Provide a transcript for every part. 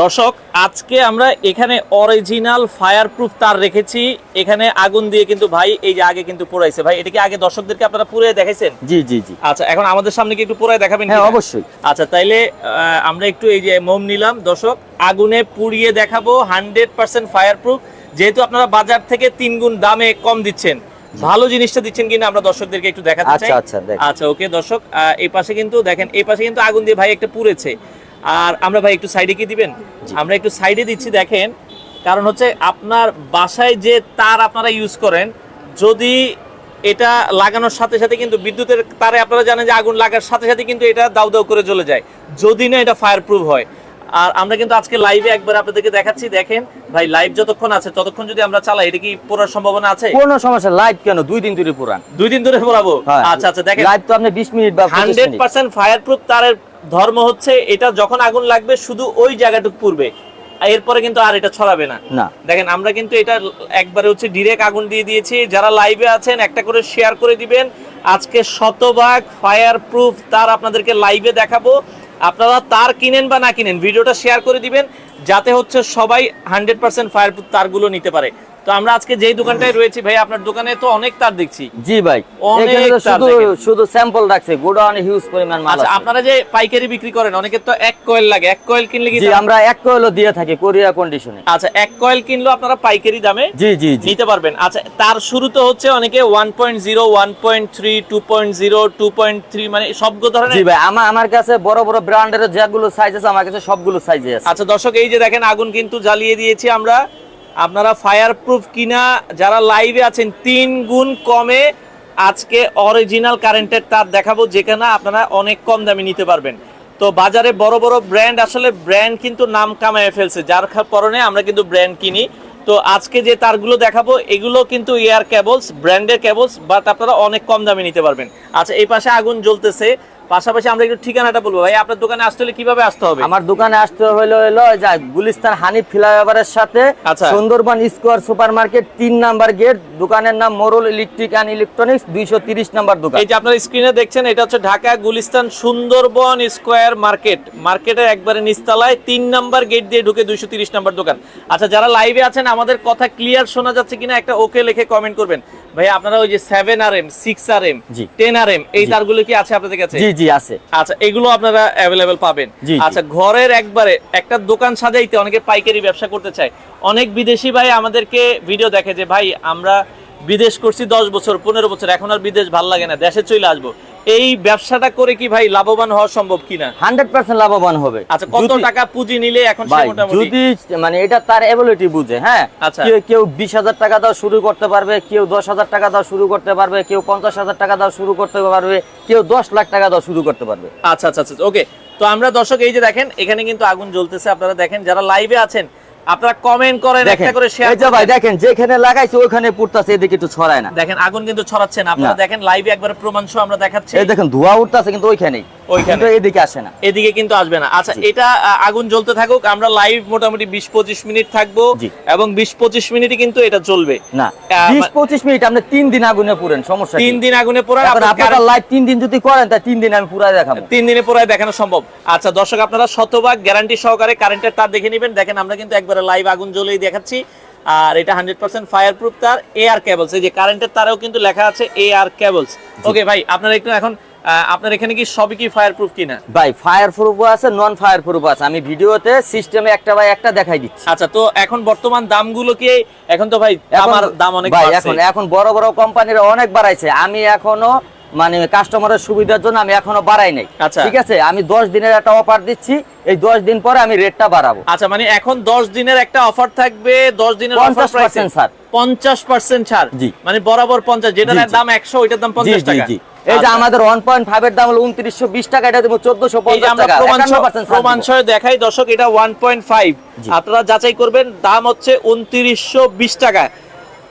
দর্শক আজকে আমরা এখানে অরিজিনাল ফায়ার প্রুফ তার রেখেছি। এখানে আগুন দিয়ে কিন্তু ভাই এই যে আগে কিন্তু পোড়াইছে। ভাই এটা কি আগে দর্শকদেরকে আপনারা পুড়ে দেখাইছেন? জি জি জি। আচ্ছা এখন আমাদের সামনে কি একটু পুরাই দেখাবেন হ্যাঁ অবশ্যই। আচ্ছা তাইলে আমরা একটু এই যে মোম নিলাম। দর্শক আগুনে পুড়িয়ে দেখাবো হান্ড্রেড পার্সেন্ট ফায়ার প্রুফ যেহেতু আপনারা বাজার থেকে তিন গুণ দামে কম দিচ্ছেন। ভালো জিনিসটা দিচ্ছেন কিনা আমরা দর্শকদেরকে একটু দেখাতে চাই। আচ্ছা আচ্ছা আচ্ছা ওকে দর্শক এই পাশে কিন্তু দেখেন এই পাশে কিন্তু আগুন দিয়ে ভাই একটা পুড়েছে। আর আমরা ভাই একটু সাইডে কি দিবেন? আমরা একটু সাইডে দিচ্ছি দেখেন। কারণ হচ্ছে আপনার বাসায় যে তার আপনারা ইউজ করেন যদি এটা লাগানোর সাথে সাথে কিন্তু বিদ্যুতের তারে আপনারা জানেন যে আগুন লাগার সাথে সাথে কিন্তু এটা দাউ দাউ করে জ্বলে যায়। যদি না এটা ফায়ার প্রুফ হয়। আর আমরা কিন্তু আজকে লাইভে একবার আপনাদেরকে দেখাচ্ছি দেখেন। ভাই লাইভ যতক্ষণ আছে ততক্ষণ যদি আমরা চালাই এটা কি পড়ার সম্ভাবনা আছে? কোনো সমস্যা লাইভ কেন? দুই দিন ধরে পুরান দুই দিন ধরে পড়াবো? আচ্ছা আচ্ছা দেখেন। লাইভ তো আপনি 20 মিনিট বা 25 hundred minute. Percent fire proof তারের ধর্ম হচ্ছে এটা যখন আগুন লাগবে শুধু ওই জায়গাটুকু পুড়বে এরপরে কিন্তু আর এটা ছড়াবে না। না। দেখেন আমরা কিন্তু এটা একবারে হচ্ছে ডিরেক্ট আগুন দিয়ে দিয়েছি। যারা লাইভে আছেন একটা করে শেয়ার করে দিবেন। আজকে শতভাগ ফায়ার প্রুফ তার আপনাদেরকে লাইভে দেখাবো। আপনারা তার কিনেন বা না কিনেন ভিডিওটা শেয়ার করে দিবেন। যাতে হচ্ছে সবাই হান্ড্রেড পার্সেন্ট ফায়ার প্রুফ তারগুলো নিতে পারে। তো আমরা আজকে যেই দোকানটায় রয়েছি ভাই আপনার দোকানে তো অনেক তার দেখছি। জি ভাই। অনেক শুধু শুধু স্যাম্পল রাখছে গোডাউন হিউজ পরিমাণ মাল আচ্ছা আপনারা যে পাইকারি বিক্রি করেন অনেকে তো এক কয়েল লাগে। এক কয়েল কিনলে কি জি আমরা এক কয়েলও দিয়ে থাকি কোরিয়া কন্ডিশনে আচ্ছা এক কয়েল কিনলেও আপনারা পাইকারি দামে জি জি জি। নিতে পারবেন। আচ্ছা তার শুরুতে হচ্ছে অনেকে one point zero one point three two point zero two point three মানে সবগুলো জি ধরনের ভাই আমার আমার কাছে বড় বড় ব্র্যান্ডের যেগুলো সাইজ আছে আমার কাছে সবগুলো সাইজে আছে। আচ্ছা দর্শক এই যে দেখেন আগুন কিন্তু জ্বালিয়ে দিয়েছি আমরা। আপনারা ফায়ার প্রুফ কিনা, যারা লাইভে আছেন, তিন গুণ কমে আজকে অরিজিনাল কারেন্টের তার দেখাবো, যেখানে আপনারা অনেক কম দামে নিতে পারবেন। তো বাজারে বড় বড় ব্র্যান্ড আসলে ব্র্যান্ড কিন্তু নাম কামায় ফেলছে। যার কারণে আমরা কিন্তু ব্র্যান্ড কিনি। তো আজকে যে তারগুলো দেখাবো, এগুলো কিন্তু এয়ার কেবলস ব্র্যান্ডের কেবলস বাট আপনারা অনেক কম দামে নিতে পারবেন। আচ্ছা এই পাশে আগুন জ্বলতেছে। পাশাপাশি আমরা একটু ঠিকানাটা বলব। ভাই আপনার দোকানে আসতে হলে কীভাবে আসতে হবে? আমার দোকানে আসতে হলো হলো যা গুলিস্তান হানিফ ফ্লাইওভারের সাথে আচ্ছা। সুন্দরবন স্কোয়ার সুপার মার্কেট তিন নাম্বার গেট দোকানের নাম মোরল ইলেকট্রিক অ্যান্ড ইলেকট্রনিক্স দুইশো তিরিশ নাম্বার দোকান। এই যে আপনার স্ক্রিনে দেখছেন এটা হচ্ছে ঢাকা গুলিস্তান সুন্দরবন স্কোয়ার মার্কেট। মার্কেটের একবারে নিচতলায় তিন নাম্বার গেট দিয়ে ঢুকে দুইশো তিরিশ নাম্বার দোকান। আচ্ছা যারা লাইভে আছেন আমাদের কথা ক্লিয়ার শোনা যাচ্ছে কিনা একটা ওকে লিখে কমেন্ট করবেন। ভাই আপনারা ওই যে seven R M six R M ten R M এই তারগুলো কি আছে আপনাদের কাছে? জি আছে। আচ্ছা এগুলো আপনারা অ্যাভেলেবেল পাবেন। আচ্ছা ঘরের একবারে একটা দোকান সাজাইতে অনেকে পাইকারি ব্যবসা করতে চায়। অনেক বিদেশি ভাই আমাদেরকে ভিডিও দেখে যে ভাই আমরা বিদেশ করছি দশ বছর পনেরো বছর এখন আর বিদেশ ভালো লাগে না দেশে চলে আসব। এই ব্যবসাটা করে কি ভাই লাভবান হওয়া সম্ভব কিনা? হান্ড্রেড পার্সেন্ট লাভবান হবে। আচ্ছা কত টাকা পুঁজি নিলে এখন যদি মানে এটা তার এবিলিটি বুঝে হ্যাঁ? আচ্ছা। কেউ কেউ বিশ হাজার টাকা দাও শুরু করতে পারবে কেউ দশ হাজার টাকা দাও শুরু করতে পারবে কেউ পঞ্চাশ হাজার টাকা দাও শুরু করতে পারবে কেউ দশ লাখ টাকা দাও শুরু করতে পারবে। আচ্ছা আচ্ছা আচ্ছা ওকে। তো আমরা দর্শক এই যে দেখেন এখানে কিন্তু আগুন জ্বলতেছে। আপনারা দেখেন যারা লাইভে আছেন আপনারা কমেন্ট করেন একটা করে শেয়ার এই যে ভাই দেখেন যেখানে লাগাইছে ওখানে পড়তাছে এদিকে একটু ছড়ায় না। দেখেন আগুন কিন্তু ছড়াচ্ছেন আপনারা দেখেন লাইভে একবার প্রমাণ সহ আমরা দেখাচ্ছি। এই দেখেন ধোয়া উঠতাছে কিন্তু ওইখানেই। ওইখানে। এদিকে আসে না। এদিকে কিন্তু আসবে না। আচ্ছা এটা আগুন জ্বলতে থাকুক আমরা লাইভ মোটামুটি বিশ পঁচিশ মিনিট থাকব এবং বিশ পঁচিশ মিনিটই কিন্তু এটা চলবে। না আহ, বিশ মা- পঁচিশ মিনিট আপনি তিন দিন আগুনে পুরেন সমস্যা তিন তিন দিন আগুনে দিন আপনার লাইভ তিন দিন যদি করেন তা তিন দিন আমি পুরাই দেখাবো। তিন দিনে পোড়ায় দেখানো সম্ভব। আচ্ছা দর্শক আপনারা শতভাগ গ্যারান্টি সহকারে কারেন্টের তার দেখে নেবেন। দেখেন আমরা কিন্তু একবারে লাইভ আগুন জ্বলেই দেখাচ্ছি। আর এটা হান্ড্রেড পার্সেন্ট ফায়ার প্রুফ তার এ আর কেবলস এই যে কারেন্টের তারেও কিন্তু লেখা আছে এ আর কেবলস ওকে ভাই আপনারা একটু এখন আপনার এখানে কি সবই কি ফায়ার প্রুফ কিনা? ভাই ফায়ার প্রুফ আছে নন ফায়ার প্রুফ আছে। আমি ভিডিওতে সিস্টেমে একটা বাই একটা দেখাই দিচ্ছি। আচ্ছা তো এখন বর্তমান দামগুলো কি এখন তো ভাই আমার দাম অনেক ভাই এখন এখন বড় বড় কোম্পানির অনেক বাড়াইছে। আমি এখনও মানে কাস্টমারের সুবিধার জন্য আমি এখনও বাড়াই নাই। আচ্ছা। ঠিক আছে? আমি দশ দিনের একটা অফার দিচ্ছি। এই দশ দিন পরে আমি রেটটা বাড়াবো। আচ্ছা মানে এখন দশ দিনের একটা অফার থাকবে দশ দিনের 50% ছাড়। পঞ্চাশ পার্সেন্ট ছাড়। জি। মানে বরাবর পঞ্চাশ যেটার। দাম একশো ওইটার দাম পঞ্চাশ টাকা। জি। এই যে আচ্ছা। আমাদের ওয়ান পয়েন্ট ফাইভ এর দাম হলো উনত্রিশশো বিশ টাকা এটা দেবো চোদ্দশো এই যে পঞ্চাশ আমরা টাকা। প্রমাণ সহ- দেখাই দর্শক এটা ওয়ান পয়েন্ট ফাইভ জি। আপনারা যাচাই করবেন দাম হচ্ছে উনত্রিশশো বিশ টাকা।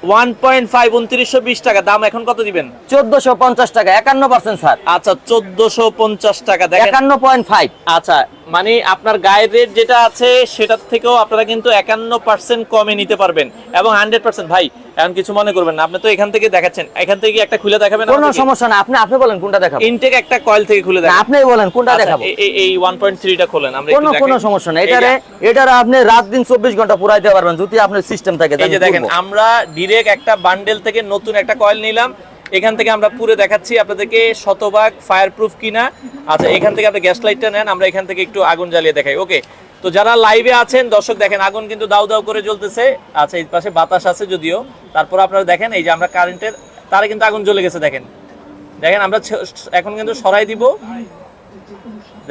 ওয়ান পয়েন্ট ফাইভ উনত্রিশশো বিশ টাকা। দাম এখন কত দিবেন? চোদ্দশো পঞ্চাশ টাকা একান্ন পার্সেন্ট ছাড় আচ্ছা চোদ্দশো পঞ্চাশ টাকা দেখেন। একান্ন পয়েন্ট ফাইভ আচ্ছা মানে আপনার গায়ের রেট যেটা আছে সেটার থেকেও আপনারা কিন্তু একান্ন পার্সেন্ট কমে নিতে পারবেন। এবং হান্ড্রেড পার্সেন্ট ভাই এখন কিছু মনে করবেন না। আপনি তো এখান থেকে দেখাচ্ছেন। এখান থেকে একটা খুলে দেখাবেন কোনো সমস্যা না। আপনি আপনি বলেন কোনটা দেখাবো। ইনটেক একটা কয়েল থেকে খুলে দেখাবেন আপনিই বলেন কোনটা আচ্ছা, দেখাবো। এই- এই- এই 1.3 টা খোলেন আমরা কোনো কোনো সমস্যা না। এটারে এটারে আপনি রাত দিন চব্বিশ ঘণ্টা পুরাইতে পারবেন যদি আপনার সিস্টেম থাকে এই যে দেখেন আমরা ডিরেক্ট একটা বান্ডেল থেকে নতুন একটা কয়েল নিলাম। এখান থেকে আমরা পুরো দেখাচ্ছি আপনাদেরকে শতভাগ ফায়ার প্রুফ কিনা। আচ্ছা এখান থেকে আপনি গ্যাস লাইটটা নেন আমরা এখান থেকে একটু আগুন জ্বালিয়ে দেখাই। ওকে তো যারা লাইভে আছেন দর্শক দেখেন আগুন কিন্তু দাউ দাউ করে জ্বলতেছে। আচ্ছা এই পাশে বাতাস আছে যদিও। তারপর আপনারা দেখেন এই যে আমরা কারেন্টের তারে কিন্তু আগুন জ্বলে গেছে দেখেন। দেখেন আমরা এখন কিন্তু সরাই দিব।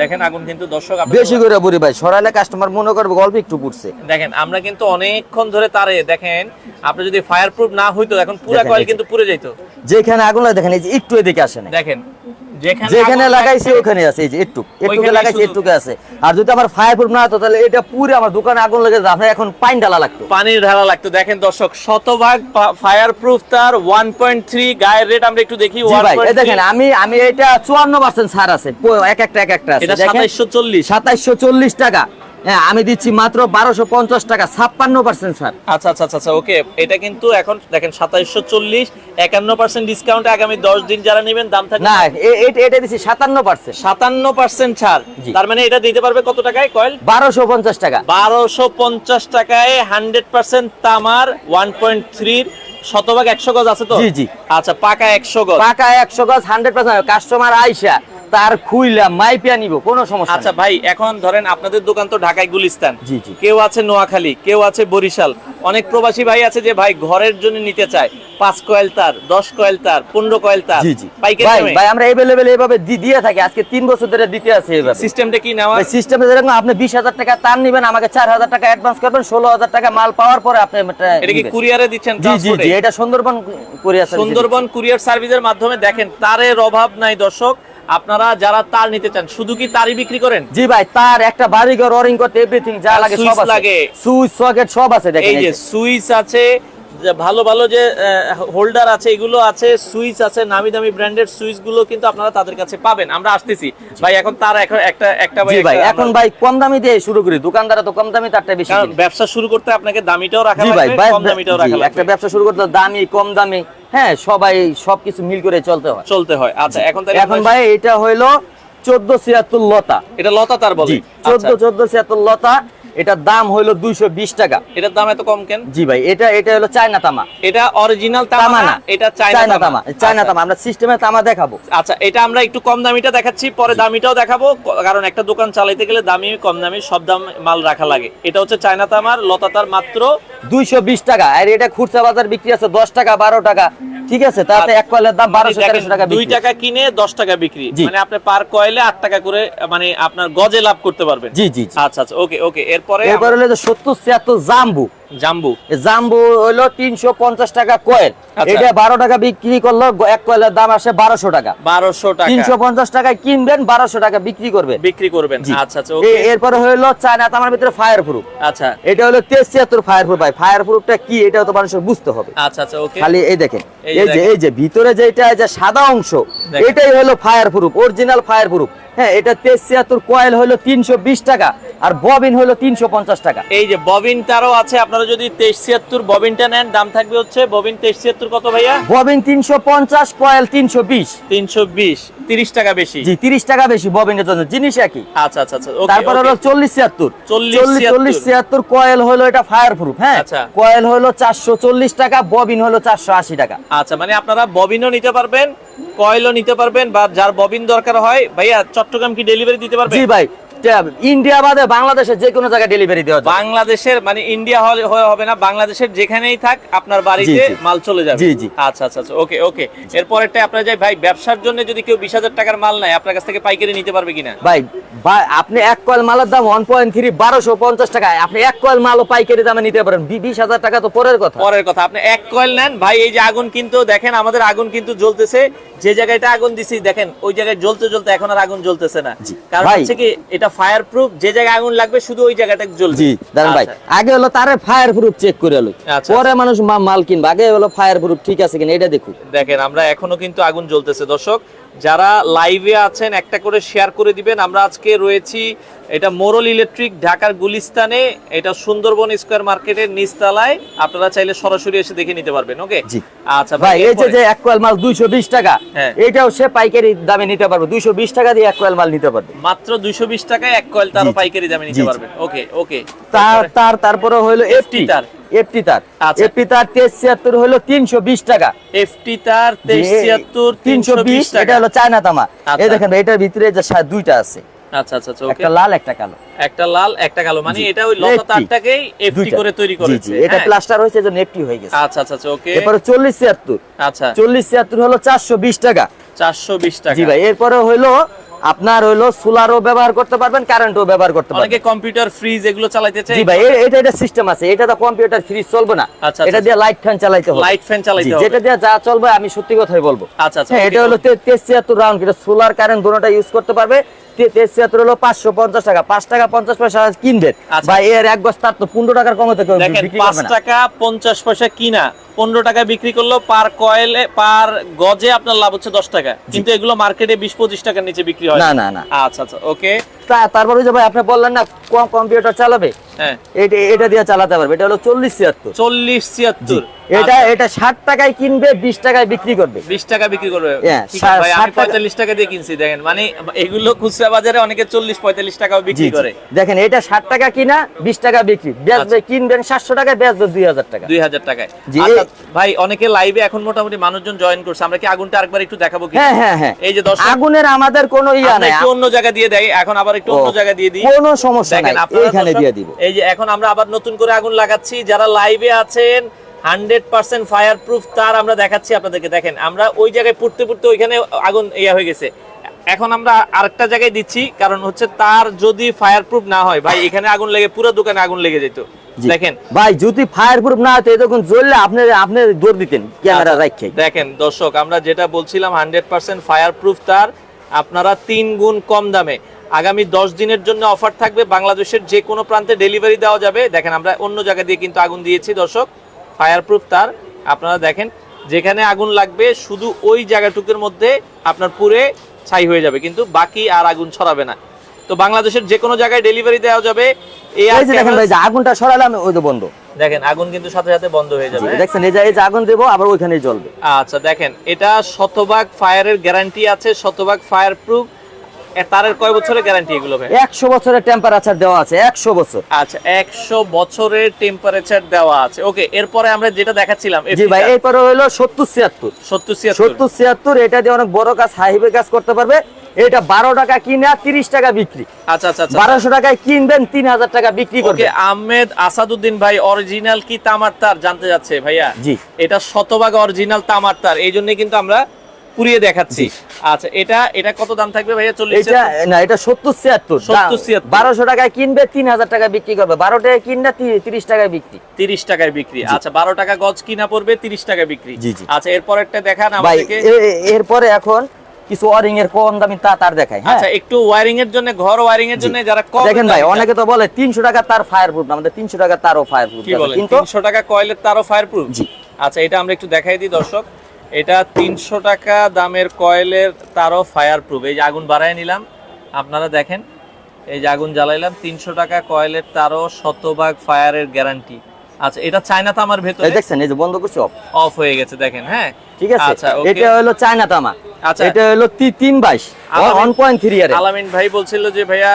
দেখেন আগুন কিন্তু দর্শক বেশি করে বুড়ি ভাই সরাইলে কাস্টমার মনে করবে গল্প একটু পুড়ছে। দেখেন আমরা কিন্তু অনেকক্ষণ ধরে তারে দেখেন আপনি যদি ফায়ার প্রুফ না হইতো এখন পুরো কয়েল কিন্তু পুড়ে যাইতো। যেখানে আগুন লাগে দেখেন এই যে একটু এদিকে আসে না দেখেন যেখানে লাগাইছি ওখানে আছে এই যে একটু একটুকে লাগাইছি একটুকে আছে। আর যদি আমার ফায়ার প্রুফ না হতো তাহলে এটা পুরো আমার দোকানে আগুন লেগে যেত। আপনার এখন পানি ঢালা লাগতো। পানির ঢালা লাগতো। দেখেন দর্শক শতভাগ ফায়ার প্রুফ তার 1.3 গায়ের রেট আমরা একটু দেখি ভাই এই দেখেন আমি আমি এটা চুয়ান্ন পার্সেন্ট ছাড় আছে। এক একটা এক একটা আছে। দেখেন 2740 সাতাইশশো চল্লিশ টাকা। আমি দিচ্ছি মাত্র বারোশো পঞ্চাশ টাকা ছাপ্পান্ন পার্সেন্ট ছাড় আচ্ছা আচ্ছা আচ্ছা, আচ্ছা ওকে এটা কিন্তু এখন দেখেন সাতাইশশো চল্লিশ একান্ন পার্সেন্ট ডিসকাউন্ট আগামী 10 দিন যারা নেবেন দাম থাকবে না এটা দিচ্ছি সাতান্ন পার্সেন্ট 57% ছাড়। জি। তার মানে এটা দিতে পারবে কত টাকায় কয়েল? বারোশো পঞ্চাশ টাকা। বারোশো পঞ্চাশ টাকায় হান্ড্রেড পার্সেন্ট তামার ওয়ান পয়েন্ট থ্রির শতভাগ একশো গজ আছে তো? জি, জি। আচ্ছা পাকা একশো গজ। পাকা একশো গজ হান্ড্রেড পার্সেন্ট কাস্টমার আইসা। তার খুইলা মাইপিয়া নিব কোনো সমস্যা আচ্ছা ভাই এখন ধরেন আপনাদের দোকান তো ঢাকায় গুলিস্তান। জি, জি। কেউ আছে নোয়াখালী কেউ আছে বরিশাল। অনেক প্রবাসী ভাই আছে যে ভাই ঘরের জন্য নিতে চায়। পাঁচ কয়েল তার দশ কয়েল তার পনেরো কয়েল তার জি জি। ভাই ভাই আমরা এভেলেবেল এইভাবে দি- দিয়ে থাকি আজকে তিন বছর ধরে দিতে আছে এইভাবে সিস্টেমটা কি নেওয়া? ভাই সিস্টেমে যেরকম আপনি বিশ হাজার টাকা তার নিবেন আমাকে চার হাজার টাকা অ্যাডভান্স করবেন ষোলো হাজার টাকা মাল পাওয়ার পরে আপনি এটা কি। কুরিয়ারে দিচ্ছেন জি জি জি এটা সুন্দরবন কোরিয়া সার্ভিসে সুন্দরবন কুরিয়ার সার্ভিসের মাধ্যমে দেখেন তারের অভাব নাই দর্শক। আপনারা যারা তার নিতে চান শুধু কি তারই বিক্রি করেন? জি ভাই তার একটা বাড়ি ঘর ওয়ারিং করতে এভরিথিং যা লাগে সব আছে। সুইচ সকেট সব আছে দেখেন এই যে। সুইচ আছে ভালো ভালো যে হোল্ডার আছে এগুলো আছে সুইচ আছে নামি দামি ব্র্যান্ডের সুইচগুলো কিন্তু আপনারা তাদের কাছে পাবেন। আমরা আসতেছি। ভাই এখন তার এখন একটা একটা ভাই এখন ভাই কম দামি দিয়ে শুরু করি। দোকানদারা তো কম দামি তারটা বেশি ব্যবসা শুরু করতে আপনাকে দামিটাও রাখা লাগবে কম দামিটাও রাখা একটা ব্যবসা শুরু করতে দামি কম দামি হ্যাঁ সবাই সবকিছু মিল করে চলতে হয়। চলতে হয়। আচ্ছা এখন তাহলে এখন ভাই এটা হইল চোদ্দ ছিয়াত্তর লতা। এটা লতা তার বলে। জি আচ্ছা। চোদ্দ চোদ্দ ছিয়াত্তর লতা। এটার দাম হইল দুইশো বিশ টাকা। এটার দাম এত কম কেন? জি ভাই এটা এটা হলো চায়না তামা। এটা অরিজিনাল তামা না এটা চায়না তামা? চায়না তামা আমরা সিস্টেমে তামা দেখাবো। আচ্ছা এটা আমরা একটু কম দামিটা দেখাচ্ছি পরে দামিটাও দেখাবো কারণ একটা দোকান চালাইতে গেলে দামি কম দামি সব দাম মাল রাখা লাগে। এটা হচ্ছে চায়না তামার লতাতার মাত্র দুইশো বিশ টাকা। আর এটা খুচরা বাজার বিক্রি আছে দশ টাকা বারো টাকা। ঠিক আছে তাতে এক কয়েলের দাম বারোশো তেরোশো টাকা দুই টাকা কিনে দশ টাকা বিক্রি। মানে আপনি পার কয়েলে আট টাকা করে মানে আপনার গজে লাভ করতে পারবেন। জি জি জি। আচ্ছা আচ্ছা ওকে ওকে এরপরে এরপর হলো সত্তর ছিয়াত্তর জাম্বু। জাম্বু। জাম্বু হলো তিনশো পঞ্চাশ টাকা কয়েল আচ্ছা। এটা বারো টাকা বিক্রি করল এক কয়েলের দাম আসে বারোশো টাকা। বারোশো টাকা। তিনশো পঞ্চাশ টাকায় কিনবেন বারোশো টাকা বিক্রি করবেন। বিক্রি করবেন। আচ্ছা আচ্ছা এরপরে হলো চায়না তামার ভিতরে ফায়ার প্রুফ আচ্ছা। এটা হলো তেইশ ছিয়াত্তর ফায়ার প্রুফ ভাই। ফায়ার প্রুফটা কি এটা তো মানুষের বুঝতে হবে। আচ্ছা আচ্ছা ওকে খালি এই দেখেন। এই যে এই যে দেখেন। এই যে ভিতরে যেটা যে সাদা অংশ এটাই হলো fire proof original fire proof হ্যাঁ এটা ছিয়াত্তর কয়েল হলো তিনশো বিশ টাকা আর ববিন হলো তিনশো পঞ্চাশ টাকা। এই যে ববিনটারও আছে আপনারা যদি তেইশ ছিয়াত্তর ববিনটা নেন দাম থাকবে হচ্ছে ববিন তেইশ ছিয়াত্তর কত ভাইয়া? ববিন তিনশো পঞ্চাশ কয়েল তিনশো বিশ। তিনশো বিশ তিরিশ টাকা বেশি। জি তিরিশ টাকা বেশি ববিনের জন্য জিনিস একই। আচ্ছা আচ্ছা আচ্ছা তারপর হলো চল্লিশ ছিয়াত্তর। 40, চল্লিশ ছিয়াত্তর কয়েল হলো এটা ফায়ার প্রুফ হ্যাঁ? আচ্ছা। কয়েল হলো চারশো চল্লিশ টাকা ববিন হলো চারশো আশি টাকা। আচ্ছা মানে আপনারা ববিনও নিতে পারবেন কয়েলও নিতে পারবেন বা যার ববিন দরকার হয়, ভাইয়া, চট্টগ্রাম কি ডেলিভারি দিতে পারবেন জি, ভাই। ইন্ডিয়া বাদে বাংলাদেশে যে কোনো জায়গায় ডেলিভারি দেওয়া বাংলাদেশের মানে ইন্ডিয়া হলে হয়ে হবে না বাংলাদেশের যেখানেই থাক আপনার বাড়িতে। মাল চলে যাবে। জি, জি। আচ্ছা আচ্ছা আচ্ছা ওকে ওকে। এরপরেরটা আপনার যাই ভাই ব্যবসার জন্য যদি কেউ বিশ হাজার টাকার মাল নেয় আপনার কাছ থেকে পাইকারি নিতে পারবে কিনা? ভাই আপনি এক কয়েল মালের দাম ওয়ান পয়েন্ট থ্রি বারোশো পঞ্চাশ টাকা আপনি এক কয়েল মালও পাইকারি দামে নিতে পারেন। বিশ হাজার টাকা তো পরের কথা। পরের কথা আপনি এক কয়েল নেন। ভাই এই যে আগুন কিন্তু দেখেন আমাদের আগুন কিন্তু জ্বলতেছে। যে জায়গাটা আগুন দিছি দেখেন ওই জায়গায় জ্বলতে জ্বলতে এখন আর আগুন জ্বলতেছে না। কারণ হচ্ছে কি এটা ফায়ার প্রুফ যে জায়গায় আগুন লাগবে শুধু ওই জায়গাটা জ্বলবে। জি দাঁড়ান ভাই। আচ্ছা। আগে হলো তারে ফায়ার প্রুফ চেক করে এলো আচ্ছা। পরে মানুষ মাল কিনবে। আগে হলো ফায়ার প্রুফ ঠিক আছে কিনা এটা দেখুন। দেখেন আমরা এখনও কিন্তু আগুন জ্বলতেছে। দর্শক যারা লাইভে আছেন একটা করে শেয়ার করে দিবেন। আমরা আজকে রয়েছি এটা মোরল ইলেকট্রিক ঢাকার গুলিস্তানে এটা সুন্দরবন স্কয়ার মার্কেটের নিচতলায় আপনারা চাইলে সরাসরি এসে দেখে নিতে পারবেন ওকে জি। আচ্ছা ভাই এই যে এক কোয়াল মাল দুইশো বিশ টাকা হ্যাঁ। এটাও সে পাইকারি দামে নিতে পারবে দুইশো বিশ টাকা দিয়ে এক কোয়াল মাল নিতে পারবে মাত্র 220 টাকায় এক কয়েল জি। পাইকারি দামে নিতে জি। পারবেন ওকে ওকে তার তার তারপরে হলো এফটি তার। এফটি তার আচ্ছা। এফটি তার তেইশ ছিয়াত্তর হলো তিনশো বিশ টাকা এফটি তার 2376 তিনশো বিশ এটা হলো চায়না তামা আচ্ছা। এই দেখেন এটার ভিতরে যে দুইটা আছে আচ্ছা আচ্ছা আচ্ছা একটা লাল একটা কালো। একটা লাল একটা কালো মানে এটা ওই লতা তারটাকেই এফটি করে তৈরি করেছে এটা হ্যাঁ? প্লাস্টার হয়েছে এজন্য এফটি হয়ে গেছে। আচ্ছা আচ্ছা আচ্ছা ওকে এরপরে চল্লিশ ছিয়াত্তর। আচ্ছা। চল্লিশ ছিয়াত্তর হলো চারশো বিশ টাকা। 420 টাকা। জি ভাই এরপরে হইল আপনার হইল সোলারও ব্যবহার করতে পারবেন কারেন্টও ব্যবহার করতে পারবেন। অনেকে কম্পিউটার ফ্রিজ এগুলো চালাইতে চায়। জি ভাই এটা এটা সিস্টেম আছে। এটা তো কম্পিউটার ফ্রিজ চলবে না। আচ্ছা, এটা আচ্ছা। দিয়ে লাইট ফ্যান চালাইতে হবে। লাইট ফ্যান চালাইতে হবে। যেটা দিয়ে যা চলবে আমি সত্যি কথাই বলব। আচ্ছা আচ্ছা হ্যাঁ এটা হলো তেইশ ছিয়াত্তর রাউন্ড এটা সোলার কারেন্ট দুটোটা ইউজ করতে পারবে। তেইশ হলো পাঁচশো পঞ্চাশ টাকা। পাঁচ টাকা পঞ্চাশ পয়সা কিনবেন। আচ্ছা। এর এক তার তো পনেরো টাকার কমতে কেউ পাঁচ টাকা পঞ্চাশ পয়সা কিনা। পনেরো টাকায় বিক্রি করল পার কয়েলে পার গজে আপনার লাভ হচ্ছে দশ টাকা। কিন্তু এগুলো মার্কেটে বিশ পঁচিশ টাকার নিচে বিক্রি হয় না। না না আচ্ছা আচ্ছা ওকে। তারপর যে ভাই আপনি বললেন না কম কম্পিউটার চালাবে? হ্যাঁ। এটা এটা দিয়ে চালাতে পারবে। এটা হলো চল্লিশ ছিয়াত্তর। চল্লিশ ছিয়াত্তর। এটা এটা ষাট টাকায় কিনবে বিশ টাকায় বিক্রি করবে। বিশ টাকা বিক্রি করবে। হ্যাঁ, টাকা- পঁয়তাল্লিশ টাকা দিয়ে কিনছি দেখেন। মানে এগুলো খুচরা বাজারে অনেকে চল্লিশ পঁয়তাল্লিশ টাকাও জি, বিক্রি করে। দেখেন এটা ষাট টাকা কিনা বিশ টাকা বিক্রি। বেচবে আচ্ছা। কিনবেন সাতশো টাকায় বেচবে দুই হাজার টাকা। দুই হাজার টাকায়। আচ্ছা, ভাই অনেকে লাইভে এখন মোটামুটি মানুষজন জয়েন করছে। আমরা কি আগুনটা আরেকবার একটু দেখাবো কি? হ্যাঁ হ্যাঁ হ্যাঁ। এই যে আগুনের আমাদের কোনো ইয়া নাই। অন্য জায়গা দিয়ে দেয়। এখন আবার একটু অন্য জায়গা দিয়ে দিই। কোনো সমস্যা নাই। দর্শক, দিয়ে দিব। এই যে এখন আমরা আবার নতুন করে আগুন লাগাচ্ছি। যারা লাইভে আছেন হান্ড্রেড পার্সেন্ট ফায়ার প্রুফ তার আমরা দেখাচ্ছি আপনাদেরকে। দেখেন আমরা ওই জায়গায় পড়তে পড়তে ওইখানে আগুন ইয়া হয়ে গেছে। এখন আমরা আরেকটা জায়গায় দিচ্ছি কারণ হচ্ছে তার যদি ফায়ার প্রুফ না হয় ভাই এখানে আগুন লেগে পুরো দোকানে আগুন লেগে যেত। দেখেন। ভাই যদি ফায়ার প্রুফ না হতো এতক্ষণ জ্বললে আপনি আপনি দৌড় দিতেন ক্যামেরা রাখে দেখেন দর্শক আমরা যেটা বলছিলাম হান্ড্রেড পার্সেন্ট ফায়ার প্রুফ তার আপনারা তিন গুণ কম দামে। আগামী দশ দিনের জন্য অফার থাকবে। বাংলাদেশের যে কোনো প্রান্তে ডেলিভারি দেওয়া যাবে। দেখেন আমরা অন্য জায়গা দিয়ে কিন্তু আগুন দিয়েছি দর্শক। ফায়ার প্রুফ তার। আপনারা দেখেন যেখানে আগুন লাগবে শুধু ওই জায়গাটুকুর মধ্যে আপনার পুরে ছাই হয়ে যাবে। কিন্তু বাকি আর আগুন ছড়াবে না। তো বাংলাদেশের যে কোনো জায়গায় ডেলিভারি দেওয়া যাবে। এই যে দেখেন ভাই আগুনটা সরালাম ওই তো বন্ধ। দেখেন আগুন কিন্তু সাথে সাথে বন্ধ হয়ে যাবে। দেখছেন এই যে এই যে আগুন দেবো আবার ওইখানেই জ্বলবে। আচ্ছা দেখেন এটা শতভাগ ফায়ারের গ্যারান্টি আছে শতভাগ ফায়ার প্রুফ তারের কয় বছরের গ্যারান্টি এগুলো ভাই? একশো বছরের টেম্পারেচার দেওয়া আছে একশো বছর। আচ্ছা একশো বছরের টেম্পারেচার দেওয়া আছে। ওকে এরপরে আমরা যেটা দেখাচ্ছিলাম জি ভাই এরপরে হলো সত্তর ছিয়াত্তর। সত্তর ছিয়াত্তর। সত্তর ছিয়াত্তর এটা দিয়ে অনেক বড় কাজ হাইওয়ে কাজ করতে পারবে। এটা বারো টাকা কিনে তিরিশ টাকা বিক্রি। আচ্ছা আচ্ছা আচ্ছা। বারোশো টাকায় কিনবেন তিন হাজার টাকা বিক্রি ওকে করবে আহমেদ আসাদুদ্দিন ভাই অরিজিনাল কি তামার তার জানতে যাচ্ছে ভাইয়া? জি। এটা শতভাগ অরিজিনাল তামার তার এই জন্য কিন্তু আমরা পুড়িয়ে দেখাচ্ছি। আচ্ছা এটা এটা কত দাম থাকবে ভাইয়া? চল্লিশ এটা না এটা সত্তর ছিয়াত্তর। 70 76 বারোশো টাকায় কিনবে তিন হাজার টাকা বিক্রি করবে। বারো টাকায় কিনবে তিরিশ টাকায় বিক্রি। তিরিশ টাকায় বিক্রি। আচ্ছা বারো টাকা গজ কিনা পড়বে তিরিশ টাকা বিক্রি। আচ্ছা এরপর একটা দেখান আমাদেরকে। এরপরে এখন কিছু ওয়ারিং এর কম দামি তা তার দেখায় হ্যাঁ? আচ্ছা একটু ওয়ারিং এর জন্য ঘর ওয়ারিং এর জন্য যারা কম দেখেন ভাই অনেকে তো বলে তিনশো টাকা তার ফায়ার প্রুফ আমাদের তিনশো টাকা তারও ফায়ার প্রুফ কিন্তু তিনশো টাকা কয়েলের তারও ফায়ার প্রুফ জি। আচ্ছা এটা আমরা একটু দেখাই দিই দর্শক। এটা তিনশো টাকা দামের কয়েলের তারও ফায়ার প্রুফ এই যে আগুন বাড়ায় নিলাম, আপনারা দেখেন, এই যে আগুন জ্বালাইলাম, তিনশো টাকা কয়েলের তারও শতভাগ ফায়ারের গ্যারান্টি আচ্ছা এটা চায়না তামার এই ভেতরে দেখছেন এই যে বন্ধ করছি off। অফ হয়ে গেছে দেখেন হ্যাঁ? ঠিক আছে আচ্ছা এটা হলো চায়না তামা আচ্ছা। এটা হলো তি- তিন বাইশ। আলামিন- ভাই বলছিল যে ভাইয়া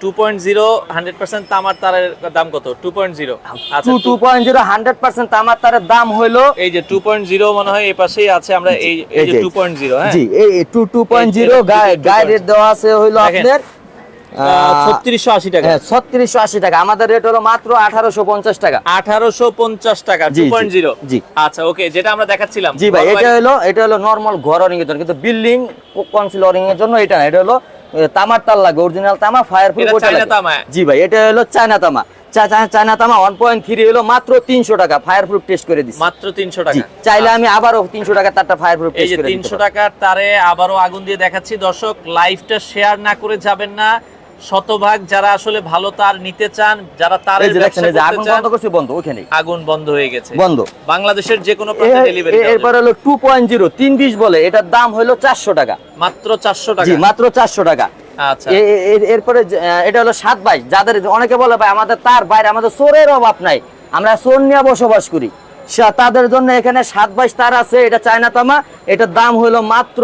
two point zero hundred percent তামার তারের দাম কত? টু পয়েন্ট জিরো আচ্ছা two two point zero hundred percent তামার তারের দাম হলো এই যে টু পয়েন্ট জিরো মনে হয় এই পাশেই আছে আমরা এই এই এই যে যে, টু পয়েন্ট জিরো হ্যাঁ? জি এই টু টু পয়েন্ট জিরো এটা- এটা গায়ে রেট দেওয়া আছে হইল দেখেন, আপনার ছত্রিশশো আশি টাকা। ছত্রিশশো আশি টাকা। আমাদের রেট হলো মাত্র আঠারোশো পঞ্চাশ টাকা। আঠারোশো পঞ্চাশ টাকা টু পয়েন্ট জিরো জি। আচ্ছা ওকে যেটা আমরা দেখাচ্ছিলাম জি ভাই এটা হলো এটা হলো নর্মাল ঘর ওয়ারিং এর জন্য কিন্তু বিল্ডিং কনসিলরিং এর জন্য এটা না এটা হলো তামার তার লাগে অরিজিনাল তামা ফায়ার এটা চায়না তামা। জি ভাই এটা হলো চায়না তামা। চায়না ওয়ান পয়েন্ট থ্রি হলো মাত্র তিনশো টাকা ফায়ার প্রুফ টেস্ট করে দিচ্ছি মাত্র তিনশো টাকা। চাইলে আমি আবারও তিনশো টাকা তারটা ফায়ার প্রুফ এই তিনশো টাকার তারে আবারও আগুন দিয়ে দেখাচ্ছি দর্শক লাইভটা শেয়ার না করে যাবেন না। শতভাগ যারা আসলে ভালো তার নিতে চান যারা করতে আগুন বন্ধ করছি বন্ধ ওখানে আগুন বন্ধ হয়ে গেছে। বন্ধ। বাংলাদেশের যে কোনো প্রান্তে ডেলিভারি এরপর হলো টু পয়েন্ট জিরো তিন বিশ বলে এটার দাম হলো চারশো টাকা। মাত্র চারশো জি টাকা। মাত্র চারশো টাকা। আচ্ছা। এরপরে এটা হলো সাত বাইশ। যাদের অনেকে বলে ভাই আমাদের তার বাইরে আমাদের চোরের অভাব নাই। আমরা চোর নিয়ে বসবাস করি। তাদের জন্য এখানে সাত বাইশ তার আছে এটা চায়না তামা এটার দাম হলো মাত্র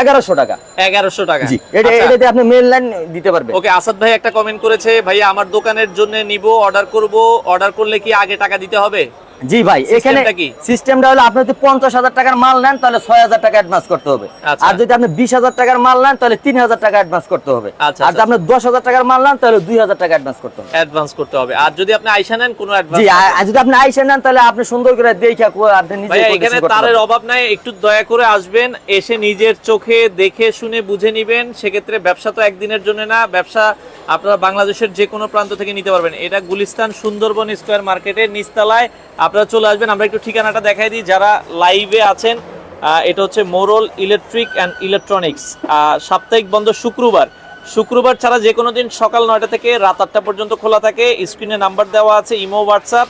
এগারোশো টাকা। এগারোশো টাকা। জি এটা এটাতে এটা দিয়ে আপনি মেল লাইন দিতে পারবেন। ওকে আসাদ ভাই একটা কমেন্ট করেছে ভাই আমার দোকানের জন্য নিব অর্ডার করব অর্ডার করলে কি আগে টাকা দিতে হবে? জি ভাই এখানে সিস্টেমটা হলো আপনি যদি পঞ্চাশ হাজার টাকার মাল নেন তাহলে ছয় হাজার টাকা অ্যাডভান্স করতে হবে। আচ্ছা। আর যদি আপনি বিশ হাজার টাকার মাল নেন তাহলে তিন হাজার টাকা অ্যাডভান্স করতে হবে। আচ্ছা, আর আচ্ছা। যদি আপনি দশ হাজার টাকার মাল নেন তাহলে দুই হাজার টাকা অ্যাডভান্স করতে হবে। অ্যাডভান্স করতে হবে। আর যদি আপনি আইসা নেন কোনো জি অ্যাডভান্স আর- আর যদি আপনি আইসে নেন তাহলে আপনি সুন্দর করে দেখে আপনি নিজে এখানে তারের অভাব নাই। একটু দয়া করে আসবেন এসে নিজের চোখে দেখে শুনে বুঝে নিবেন। সেক্ষেত্রে ব্যবসা তো একদিনের জন্য না। ব্যবসা আপনারা বাংলাদেশের যে কোনো প্রান্ত থেকে নিতে পারবেন। এটা গুলিস্তান সুন্দরবন স্কোয়ার মার্কেটের নিচতলায় আপনারা চলে আসবেন, আমরা একটু ঠিকানাটা দেখাই দিই। যারা লাইভে আছেন এটা হচ্ছে মোরল ইলেকট্রিক অ্যান্ড ইলেকট্রনিক্স। সাপ্তাহিক বন্ধ শুক্রবার। শুক্রবার ছাড়া যে কোনো দিন সকাল নয়টা থেকে রাত আটটা পর্যন্ত খোলা থাকে। স্ক্রিনে নাম্বার দেওয়া আছে, imo, WhatsApp.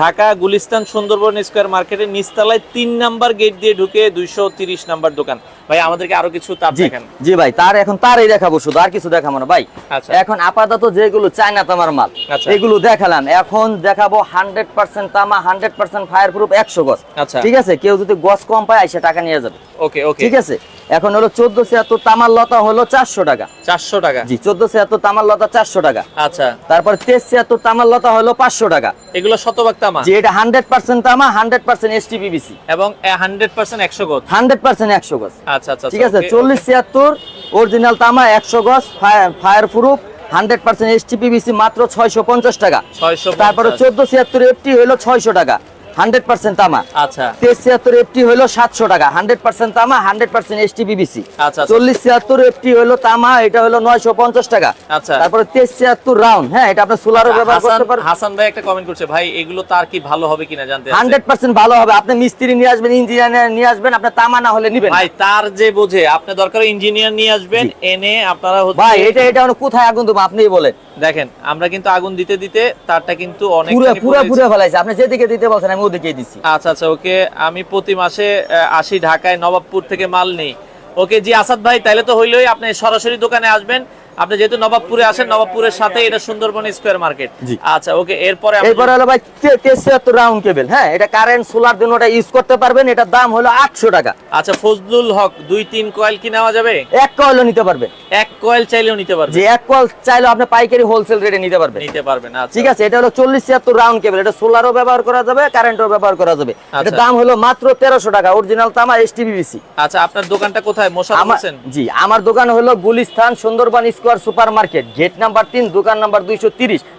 Dhaka Gulistan Sundarban square মার্কেটের নিচতলায় তিন নাম্বার গেট দিয়ে ঢুকে দুইশো তিরিশ নাম্বার দোকান। ভাই আমাদেরকে আরও কিছু তার দেখেন। জি ভাই তার এখন তারই দেখাবো শুধু আর কিছু দেখাবো না ভাই। আচ্ছা। এখন আপাতত যেগুলো চায়না তামার মাল আচ্ছা। এগুলো দেখালাম। এখন দেখাবো হান্ড্রেড পার্সেন্ট তামা হান্ড্রেড পার্সেন্ট ফায়ার প্রুফ একশো গজ। আচ্ছা। ঠিক আছে? কেউ যদি গজ কম পায় সে টাকা নিয়ে যাবে। ওকে ওকে। ঠিক আছে? এখন হলো চোদ্দ ছিয়াত্তর তামার লতা হলো চারশো টাকা। চারশো টাকা। জি চোদ্দ ছিয়াত্তর তামার লতা চারশো টাকা। আচ্ছা। তারপর তেইশ ছিয়াত্তর তামার লতা হলো পাঁচশো টাকা। এগুলো শতভাগ তামা? যে এটা হান্ড্রেড পার্সেন্ট তামা হান্ড্রেড পার্সেন্ট এস টিপিবিসি এবং হান্ড্রেড পার্সেন্ট একশো গজ? হান্ড্রেড পার্সেন্ট একশো গজ। আচ্ছা আচ্ছা ঠিক আছে? চল্লিশ ছিয়াত্তর অরিজিনাল তামা একশো গজ fire proof hundred percent S TPBC মাত্র ছয়শো পঞ্চাশ টাকা। 650 তারপরে চোদ্দ ছিয়াত্তর এফটি হলো ছয়শো টাকা। হান্ড্রেড পার্সেন্ট তামা। আচ্ছা। তেইশ ছিয়াত্তর এফটি হলো সাতশো টাকা হান্ড্রেড পার্সেন্ট তামা হান্ড্রেড পার্সেন্ট এস আচ্ছা, আচ্ছা। চল্লিশ ছিয়াত্তর এফটি হলো তামা এটা হলো নয়শো পঞ্চাশ টাকা। আচ্ছা। তারপরে তেইশ ছিয়াত্তর রাউন্ড হ্যাঁ এটা আপনার সোলারও ব্যবহার করতে পারবেন। হাসান ভাই একটা কমেন্ট করছে ভাই এগুলো তার কি ভালো হবে কিনা জানতে হান্ড্রেড পার্সেন্ট ভালো হবে আপনি মিস্ত্রি নিয়ে আসবেন ইঞ্জিনিয়ার নিয়ে আসবেন আপনার তামা না হলে নিবেন। ভাই তার যে বোঝে আপনি দরকার ইঞ্জিনিয়ার নিয়ে আসবেন এনে আপনারা ভাই এটা এটা কোথায় আগুন দেবো আপনিই বলেন। দেখেন আমরা কিন্তু আগুন দিতে দিতে তারটা কিন্তু অনেক পুরো পুরো পুরো ফলাইছে। আপনি যেদিকে দিতে বলছেন আমি ওদিকে দিছি। আচ্ছা আচ্ছা ওকে আমি প্রতি মাসে আসি ঢাকায় নবাবপুর থেকে মাল নেই। ওকে জি আসাদ ভাই তাহলে তো হইলই আপনি সরাসরি দোকানে আসবেন। আপনি যেহেতু নবাবপুরে আসেন নবাবপুরের সাথে এটা সুন্দরবন স্কোয়ার মার্কেট। আচ্ছা ওকে এরপরে এরপরে হলো ভাই তেছিয়াত্তর রাউন্ড কেবল হ্যাঁ? এটা কারেন্ট সোলার জন্য ওটা ইউজ করতে পারবেন এটার দাম হলো আটশো টাকা। আচ্ছা ফজলুল হক দুই তিন কয়েল কি নেওয়া যাবে? এক কয়েলও নিতে পারবেন এক কয়েল চাইলেও নিতে পারবে। যে এক কয়েল চাইলেও আপনি পাইকারি হোলসেল রেটে নিতে পারবেন। নিতে পারবেন আচ্ছা। ঠিক আছে এটা হলো চল্লিশ ছিয়াত্তর রাউন্ড কেবল এটা সোলারও ব্যবহার করা যাবে কারেন্টও ব্যবহার করা যাবে। আচ্ছা। এটার দাম হলো মাত্র তেরোশো টাকা অরিজিনাল তামা এস টিভিবিসি আচ্ছা আপনার দোকানটা কোথায়? আমার হোসেন? জি আমার দোকান হলো Gulistan Sundarban square super market gate number তিন দোকান নাম্বার দুইশো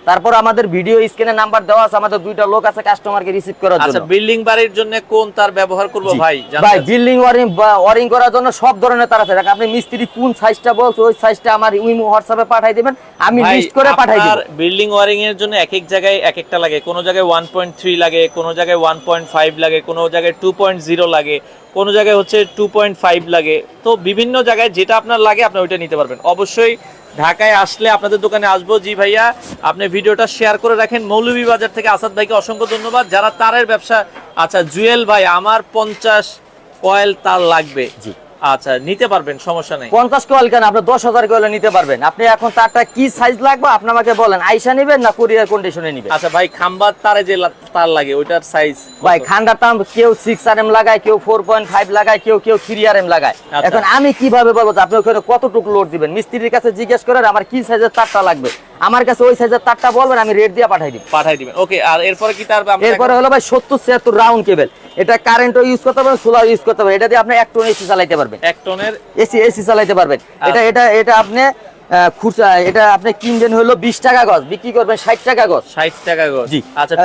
তারপর আমাদের ভিডিও স্ক্রিনে নাম্বার দেওয়া আছে আমাদের দুইটা লোক আছে কাস্টমারকে রিসিভ করার জন্য। আচ্ছা বিল্ডিং বাড়ির জন্য কোন তার ব্যবহার করব ভাই ভাই বিল্ডিং ওয়ারিং ওয়ারিং করার জন্য সব ধরনের তার আছে। আপনি মিস্ত্রি কোন সাইজটা বলছো ওই সাইজটা আমার ইমো হোয়াটসঅ্যাপে পাঠাই দিবেন আমি লিস্ট করে পাঠাই দিব। বিল্ডিং ওয়ারিং এর জন্য এক এক জায়গায় এক একটা লাগে। কোন জায়গায় 1.3 লাগে কোন জায়গায় 1.5 লাগে কোন জায়গায় 2.0 লাগে কোন জায়গায় হচ্ছে 2.5 লাগে। তো বিভিন্ন জায়গায় যেটা আপনার লাগে আপনি ওইটা নিতে পারবেন। অবশ্যই ঢাকায় আসলে আপনাদের দোকানে আসব। জি ভাইয়া, আপনি ভিডিওটা শেয়ার করে রাখেন। মৌলভীবাজার থেকে আসাদ ভাইকে অসংখ্য ধন্যবাদ। যারা তারের ব্যবসা আচ্ছা জুয়েল ভাই, আমার পঞ্চাশ কয়েল তার লাগবে। জি। আচ্ছা নিতে পারবেন সমস্যা নেই। পঞ্চাশ কয়েল কেন? আপনি দশ হাজার কয়েল নিতে পারবেন। আপনি এখন তারটা কি সাইজ লাগবে? আপনি আমাকে বলেন। আইসা নিবেন না কুরিয়ার কন্ডিশনে নিবেন? আচ্ছা ভাই খাম্বার তারে যে তার লাগে ওইটার সাইজ ভাই খান্ডার দাম কেউ সিক্স আর এম লাগায় কেউ ফোর পয়েন্ট ফাইভ লাগায় কেউ কেউ থ্রি আর এম লাগায়। আচ্ছা। এখন আমি কীভাবে বলব যে আপনি ওখানে কতটুকু লোড দিবেন? মিস্ত্রির কাছে জিজ্ঞেস করেন আমার কি সাইজের তারটা লাগবে? আমার কাছে ওই সাইজের তারটা বলবেন আমি রেট দিয়ে পাঠাই দিব। পাঠাই দিবেন। ওকে আর এরপরে কি তার এরপরে হলো ভাই সত্তর ছিয়াত্তর রাউন্ড কেবল এটা কারেন্টও ইউজ করতে পারবেন সোলার ইউজ করতে পারবেন। এটা দিয়ে আপনি এক টন এসি চালাইতে পারবেন। এক টনের এসি এসি চালাইতে পারবেন। আচ্ছা। এটা এটা এটা আপনি খুচরা এটা আপনি কিনবেন হলো বিশ টাকা গজ বিক্রি করবেন ষাট টাকা গজ। ষাট টাকা গজ। জি। আচ্ছা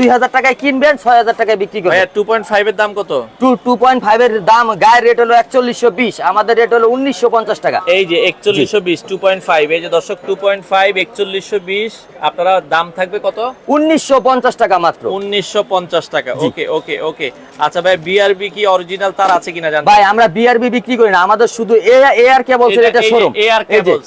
দুই হাজার টাকায় কিনবেন ছয় হাজার টাকায় বিক্রি করবেন। টু পয়েন্ট ফাইভ এর দাম কত? টু টু পয়েন্ট ফাইভ এর দাম গায়ের রেট হলো একচল্লিশশো বিশ আমাদের রেট হলো উনিশশো পঞ্চাশ টাকা। এই যে একচল্লিশশো বিশ টু পয়েন্ট ফাইভ এই যে দর্শক টু পয়েন্ট ফাইভ একচল্লিশশো বিশ আপনারা দাম থাকবে কত? উনিশশো পঞ্চাশ টাকা মাত্র। উনিশশো পঞ্চাশ টাকা। ওকে ওকে ওকে। আচ্ছা ভাই বিআরবি কি অরিজিনাল তার আছে কিনা জানতে ভাই আমরা বিআরবি বিক্রি করি না আমাদের শুধু এআর কেবলস এটা- এটা শোরুম AR cables,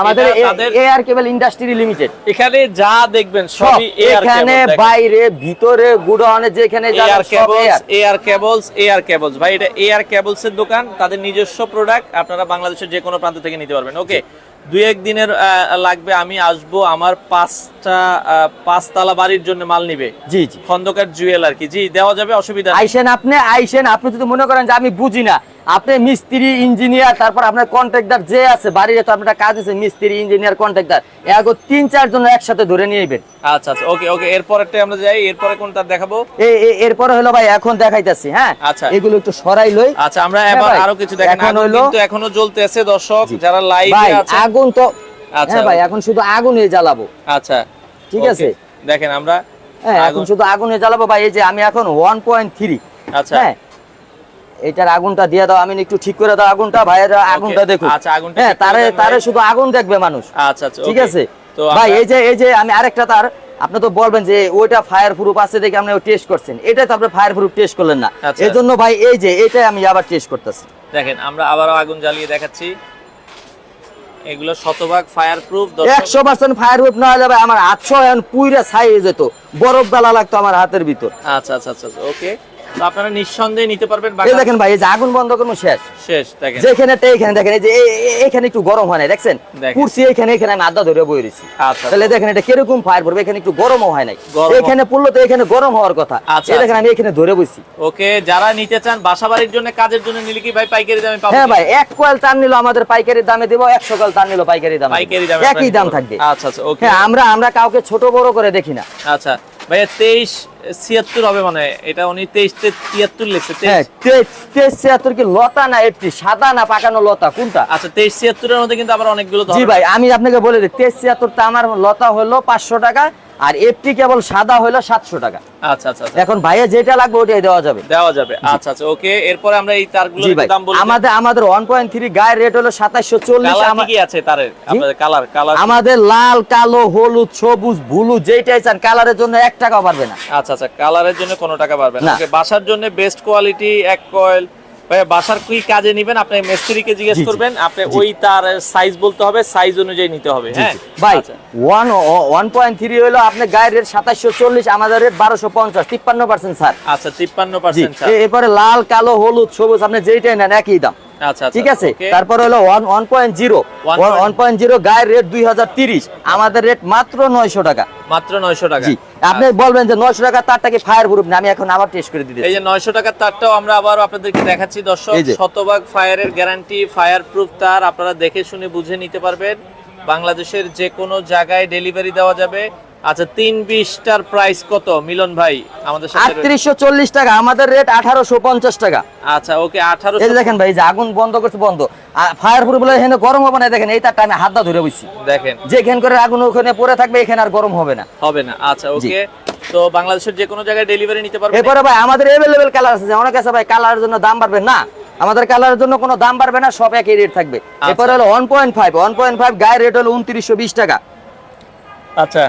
আমাদের এআর কেবল ইন্ডাস্ট্রি লিমিটেড এখানে যা দেখবেন সবই এখানে বাইরে ভিতরে গুডাউনে যেখানে সব cables air cables air cables ভাই এটা এয়ার কেবলস এর দোকান তাদের নিজস্ব প্রোডাক্ট আপনারা বাংলাদেশের যে কোনো প্রান্ত থেকে নিতে পারবেন। ওকে দুই এক দিনের লাগবে আমি আসব আমার পাঁচটা পাঁচতলা বাড়ির জন্য মাল নিবে। জি জি। খন্দকার জুয়েল আর কি। জি দেওয়া যাবে অসুবিধা আইসেন আপনি আইসেন আপনি যদি মনে করেন যে আমি বুঝি না আপনি মিস্ত্রি ইঞ্জিনিয়ার তারপর আপনার কন্ট্রাক্টর যে আছে বাড়ির তো আপনার কাজ আছে মিস্ত্রি ইঞ্জিনিয়ার কন্ট্রাক্টর এগো তিন চারজন একসাথে ধরে নিয়ে যাবেন আচ্ছা আচ্ছা ওকে ওকে এরপরেরটা আমরা যাই এরপরে কোনটা দেখাবো? এ- এ- এরপরে হলো ভাই এখন দেখাইতেছি হ্যাঁ? আচ্ছা। এগুলো একটু সরাই লই। আচ্ছা আমরা হ্যাঁ এবার আরও কিছু দেখেন এখন আগুন কিন্তু এখনও জ্বলতেছে দর্শক যারা লাইভে ভাই আছে আগুন তো আচ্ছা হ্যাঁ ভাই এখন শুধু আগুনে জ্বালাবো। আচ্ছা ঠিক আছে। দেখেন আমরা হ্যাঁ এখন শুধু আগুনে জ্বালাবো ভাই এই যে আমি এখন ওয়ান পয়েন্ট থ্রি আচ্ছা। হ্যাঁ এটার আগুনটা দিয়ে দাও আমি একটু ঠিক করে দাও আগুনটা। ভাইয়েরা আগুনটা দেখো আচ্ছা, আগুনটা হ্যাঁ তারে তারে শুধু আগুন দেখবে মানুষ। আচ্ছা আচ্ছা ঠিক আছে? ভাই এই যে এই যে আমি আরেকটা তার আপনি তো বলবেন যে ওইটা ফায়ার প্রুফ আছে দেখে আপনি টেস্ট করছেন। এটা তো আপনি ফায়ার প্রুফ টেস্ট করলেন না। আচ্ছা। এই জন্য ভাই এই যে এটাই আমি আবার টেস্ট করতেছি। দেখেন আমরা আবারও আগুন জ্বালিয়ে দেখাচ্ছি। এগুলো শতভাগ ফায়ার প্রুফ একশো পার্সেন্ট ফায়ার প্রুফ না হলে আমার আটশো এখন পুইরা ছাই যেত। বরফ গালা লাগতো আমার হাতের ভিতর। আচ্ছা আচ্ছা আচ্ছা ওকে আপনারা নিঃসন্দেহে নিতে পারবেন এই দেখেন ভাই এই যে আগুন বন্ধ করব শেষ। শেষ দেখেন। যেখানে এখানে দেখেন এই যে এখানে একটু গরম হয় না দেখছেন। কুর্সি এখানে এখানে আমি আদা ধরে বই রয়েছি। আচ্ছা। তাহলে দেখেন এটা কীরকম ফায়ার পড়বে? এখানে একটু গরমও হয় নাই। এখানে পড়ল তো এখানে গরম হওয়ার কথা। আচ্ছা, এই দেখেন। আমি এখানে ধরে বইছি। ওকে যারা নিতে চান বাসা বাড়ির জন্য কাজের জন্য নিলে কি ভাই পাইকারি দামে পাবো হ্যাঁ ভাই এক কয়েল তার নিল আমাদের পাইকারি দামে দেবো একশো কয়েল তার নিল পাইকারি দামে। পাইকারি দামে একই দাম থাকবে। আচ্ছা আচ্ছা ওকে। হ্যাঁ আমরা আমরা কাউকে ছোট বড় করে দেখি না। আচ্ছা। ভাইয়া তেইশ ছিয়াত্তর হবে মানে এটা উনি তেইশ তিয়াত্তর লিখছে হ্যাঁ তেইশ ছিয়াত্তর কি লতা না একটি? সাদা না পাকানো লতা? কোনটা? আচ্ছা তেইশ ছিয়াত্তরের মধ্যে কিন্তু আবার অনেকগুলো জি ভাই আমি আপনাকে বলে দিই তেইশ ছিয়াত্তরটা আমার লতা হলো পাঁচশো টাকা আর এফটি কেবল সাদা হলো সাতশো টাকা। আচ্ছা আচ্ছা আচ্ছা। এখন ভাইয়া যেটা লাগবে ওটাই দেওয়া যাবে। দেওয়া যাবে। আচ্ছা আচ্ছা ওকে এরপরে আমরা এই তারগুলোর দাম বলি আমাদের আমাদের ওয়ান পয়েন্ট থ্রি গায়ের রেট হলো সাতাশশো চল্লিশ কালার কি আছে তারের? আপনাদের কালার কালার আমাদের লাল কালো হলুদ সবুজ ব্লু যেটাই চান কালারের জন্য এক টাকাও পারবে না। আচ্ছা আচ্ছা কালারের জন্য কোনো টাকা পারবেন না। ওকে বাসার জন্য বেস্ট কোয়ালিটি এক কয়েল বাসার কি কাজে নিবেন? আপনি মিস্ত্রিকে জিজ্ঞেস। করবেন আপনি ওই তার সাইজ বলতে হবে সাইজ অনুযায়ী নিতে হবে হ্যাঁ? ভাই। ওয়ান ওয়ান পয়েন্ট থ্রি হলো আপনার গায়ের রেট সাতাশশো চল্লিশ আমাদের রেট বারোশো পঞ্চাশ তিপ্পান্ন পার্সেন্ট স্যার আচ্ছা তিপ্পান্ন পার্সেন্ট এরপরে লাল কালো হলুদ সবুজ আপনি যেইটাই নেন একই দাম। ঠিক আছে? তারপর হলো one one point zero one point zero গায়ের রেট দুই হাজার তিরিশ। আমাদের রেট মাত্র নয়শো টাকা। মাত্র নয়শো টাকা। আপনি বলবেন যে নয়শো টাকা তারটা কি ফায়ার প্রুফ না আমি এখন আবার টেস্ট করে দিতে এই যে নয়শো টাকার তারটাও আমরা আবার আপনাদেরকে দেখাচ্ছি। দর্শক। শতভাগ ফায়ারের গ্যারান্টি ফায়ার প্রুফ তার আপনারা দেখে শুনে বুঝে নিতে পারবেন। বাংলাদেশের যে কোনো জায়গায় ডেলিভারি দেওয়া যাবে। আচ্ছা তিন বিশটার প্রাইস কত? মিলন ভাই আমাদের। আটত্রিশশো চল্লিশ টাকা আমাদের রেট আঠারোশো পঞ্চাশ টাকা। আচ্ছা ওকে আঠারো দেখেন ভাই যে আগুন বন্ধ করছে বন্ধ। ফায়ার প্রুফ বলে এখানে গরম হবে না দেখেন এই তারটা আমি হাত ধরে বসছি দেখেন। যেখান করে আগুন ওখানে পড়ে থাকবে এখানে আর গরম হবে না। হবে না। আচ্ছা ওকে। তো বাংলাদেশের যে কোনো জায়গায় ডেলিভারি নিতে পারবেন? এরপরে ভাই আমাদের এভেলেবেল কালার আছে। অনেক আছে ভাই কালারের জন্য দাম বাড়বে না। আমাদের কালারের জন্য কোনো দাম বাড়বে না সব একই রেট থাকবে। এরপরে হলো one point five one point five গায়ের রেট হলো উনত্রিশশো বিশ টাকা। আচ্ছা।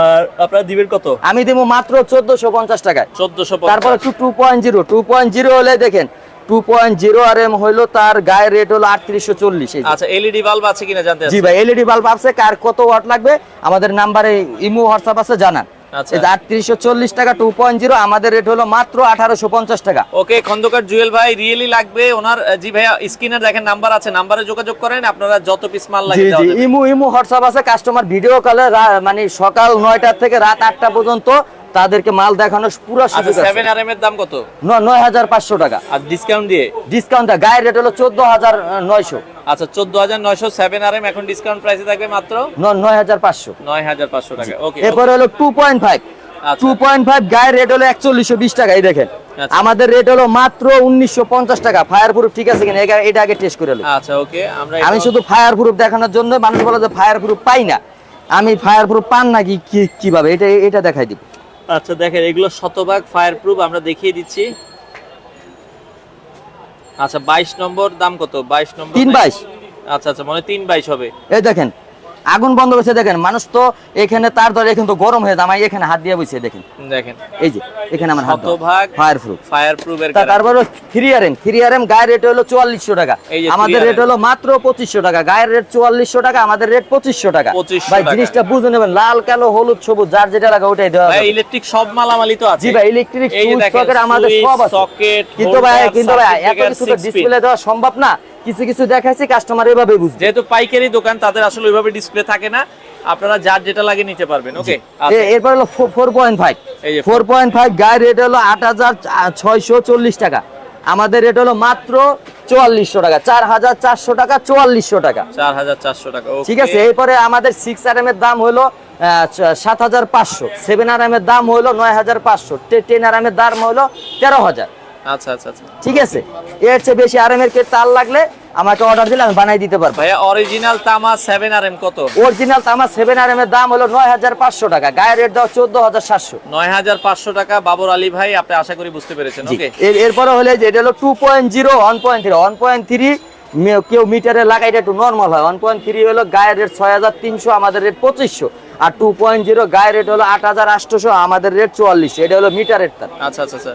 আর আপনারা দিবেন কত? আমি দেবো মাত্র চোদ্দশো পঞ্চাশ টাকায়। চোদ্দশো তারপরে two two point zero two point zero হলে দেখেন two point zero R M হইল তার গায়ের রেট হলো আটত্রিশশো চল্লিশ আচ্ছা এলইডি বাল্ব আছে কিনা জানতে জি ভাই এলইডি বাল্ব আছে কার কত ওয়াট লাগবে? আমাদের নাম্বারে ইমো হোয়াটসঅ্যাপ আছে জানান। আটত্রিশশো চল্লিশ টাকা টু পয়েন্ট জিরো আমাদের রেট হলো মাত্র আঠারোশো পঞ্চাশ টাকা ওকে খন্দকার জুয়েল ভাই রিয়েলি লাগবে ওনার জি ভাইয়া স্ক্রিনে দেখেন নাম্বার আছে নাম্বারে যোগাযোগ করেন আপনারা যত পিস মাল লাগে। ইমো ইমো হোয়াটসঅ্যাপ আছে কাস্টমার ভিডিও কলে মানে সকাল নয়টা থেকে রাত আটটা পর্যন্ত তাদেরকে মাল দেখানোর পুরো আচ্ছা সুযোগ আছে। সেভেন আর এম এর দাম কত? ন- নয় হাজার পাঁচশো টাকা। আর ডিসকাউন্ট দিয়ে? ডিসকাউন্ট গায়ের রেট হলো চোদ্দ হাজার নয়শো। আচ্ছা চোদ্দ হাজার নয়শো সেভেন আর এম এখন ডিসকাউন্ট প্রাইসে থাকবে মাত্র? ন- নয় হাজার পাঁচশো। নয় হাজার পাঁচশো টাকা ওকে এরপরে হলো টু পয়েন্ট ফাইভ আচ্ছা। গায়ের রেট হলো একচল্লিশশো বিশ টাকা এই দেখেন। আচ্ছা। আমাদের রেট হলো মাত্র উনিশশো পঞ্চাশ টাকা। ফায়ার প্রুফ ঠিক আছে কিনা? এটা- আগে টেস্ট করে আচ্ছা ওকে আমরা আমি শুধু ফায়ার প্রুফ দেখানোর জন্য মানুষ বলে যে ফায়ার প্রুফ পাই না। আমি ফায়ার প্রুফ পান নাকি কি কীভাবে? এটা এটা দেখাই দিব। আচ্ছা দেখেন এগুলো শতভাগ ফায়ার প্রুফ আমরা দেখিয়ে দিচ্ছি। আচ্ছা বাইশ নম্বর দাম কত? বাইশ নম্বর তিন? বাইশ। আচ্ছা আচ্ছা মানে তিন বাইশ হবে। এই দেখেন আগুন বন্ধ করছে দেখেন মানুষ তো এখানে তার ধরে এখন তো গরম হয়ে যায় আমি এখানে হাত দিয়ে বসে দেখেন। দেখেন। এই যে এখানে আমার হাত শতভাগ ফায়ার প্রুফ ফায়ার প্রুফের তারপর three R M three R M গায়ের রেট হলো চুয়াল্লিশশো টাকা। আমাদের রেট হলো মাত্র পঁচিশশো টাকা। গায়ের রেট চুয়াল্লিশশো টাকা আমাদের রেট পঁচিশশো টাকা। ভাই জিনিসটা বুঝে নেবেন লাল কালো হলুদ সবুজ যার যেটা লাগা ওটাই দেওয়া ভাই। ইলেকট্রিক সব মালামালি তো আছে। জি ভাই ইলেকট্রিক সকেট আমাদের সব আছে। সকেট, কিন্তু ভাই কিন্তু ভাই এত কিছু। ডিসপ্লে দেওয়া সম্ভব না। কিছু কিছু দেখাইছি কাস্টমার এভাবে বুঝবে। যেহেতু পাইকারি দোকান তাদের আসলে ওইভাবে ডিসপ্লে থাকে না। আপনারা যার যেটা লাগে নিতে পারবেন ওকে? এরপর হলো আচ্ছা। এই যে ফোর পয়েন্ট ফাইভ গায়ের রেট হলো আট হাজার ছয়শো চল্লিশ টাকা। আমাদের রেট হলো মাত্র চুয়াল্লিশশো টাকা। চার হাজার চারশো টাকা চুয়াল্লিশশো টাকা। চার হাজার চারশো টাকা। ঠিক আছে এরপরে আমাদের সিক্স আর এম এর দাম হলো সাত হাজার পাঁচশো। সেভেন আর এম এর দাম হলো নয় হাজার পাঁচশো। টেন আর এম এর দাম হলো তেরো হাজার। আচ্ছা আচ্ছা আচ্ছা। ঠিক আছে? এর চেয়ে বেশি আর এম এর তার লাগলে আমাকে অর্ডার দিলে আমি বানাই দিতে পারব। ভাইয়া অরিজিনাল তামা সেভেন আর এম কত? অরিজিনাল আমার সেভেন আর এম এর দাম হলো নয় হাজার পাঁচশো টাকা। গায়ের রেট দাও চোদ্দ হাজার সাতশো। নয় হাজার পাঁচশো টাকা। বাবর আলী ভাই আপনি আশা করি বুঝতে পেরেছেন। ওকে এর- এরপরে হলে যে এটা হলো two point zero one point three one point three কেউ মিটারে লাগাই একটু নর্মাল হয়। ওয়ান পয়েন্ট থ্রি হলো গায়ের রেট ছয় হাজার তিনশো আমাদের রেট পঁচিশশো। আর টু পয়েন্ট জিরো গায়ের রেট হলো আট হাজার আটশোশো আমাদের রেট চুয়াল্লিশশো। এটা হলো মিটারের তার আচ্ছা আচ্ছা আচ্ছা।